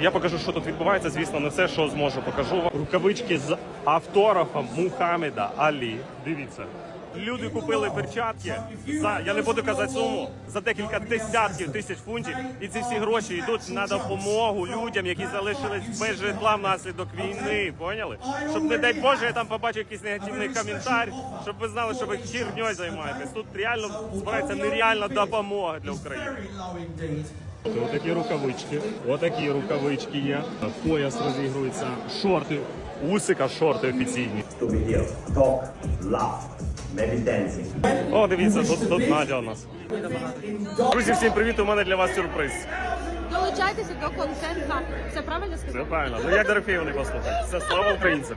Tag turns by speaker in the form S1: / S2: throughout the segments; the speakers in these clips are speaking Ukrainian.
S1: Я покажу, що тут відбувається. Звісно, не все, що зможу, покажу вам. Рукавички з автографом Мухаммеда Алі. Дивіться. Люди купили перчатки за я не буду казати суму за декілька десятків тисяч фунтів, і ці всі гроші йдуть на допомогу людям, які залишились без житла внаслідок війни. Поняли? Щоб не дай Боже, я там побачив якийсь негативний коментар, щоб ви знали, що ви хірньою займаєтесь. Тут реально збирається нереальна допомога для України. Отакі рукавички, отакі рукавички є. Пояс розігрується, шорти, усика шорти офіційні. О, дивіться, тут, тут Надя у нас. Друзі, всім привіт! У мене для вас сюрприз.
S2: Долучайтеся до контент хабу. Все правильно
S1: Все
S2: сказав?
S1: правильно. Ну як Дорофєєв не послухати. Це слава українцям.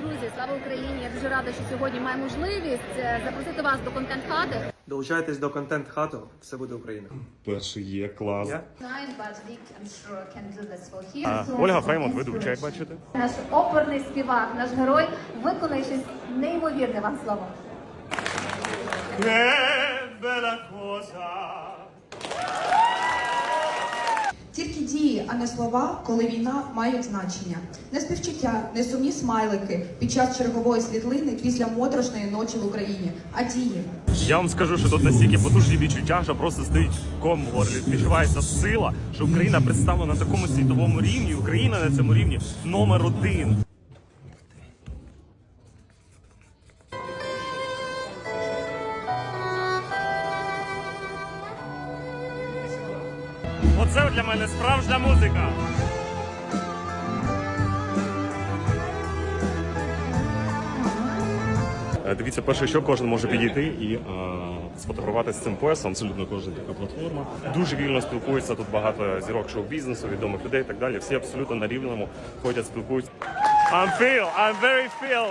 S2: Друзі, слава Україні! Я дуже рада, що сьогодні маю можливість е, запросити вас до контент хати.
S3: Долучайтесь до контент хату, все буде Україна.
S1: Перший є клас. Ольга Фреймонт, ведуча, як бачите.
S4: Наш оперний співак, наш герой виконає щось неймовірне вам слово.
S5: Тільки дії, а не слова, коли війна мають значення. Не співчуття, не сумні смайлики під час чергової світлини після моторошної ночі в Україні, а дії.
S1: Я вам скажу, що тут настільки потужні відчуття, що просто стоїть ком горлі. Відчувається сила, що Україна представлена на такому світовому рівні. Україна на цьому рівні номер один. Оце для мене справжня музика. Е, Дивіться, перше, що кожен може підійти і е, сфотографувати з цим поясом. Абсолютно кожен така платформа. Дуже вільно спілкується. Тут багато зірок шоу-бізнесу, відомих людей і так далі. Всі абсолютно на рівному ходять, спілкуються. I'm feel, I'm very feel.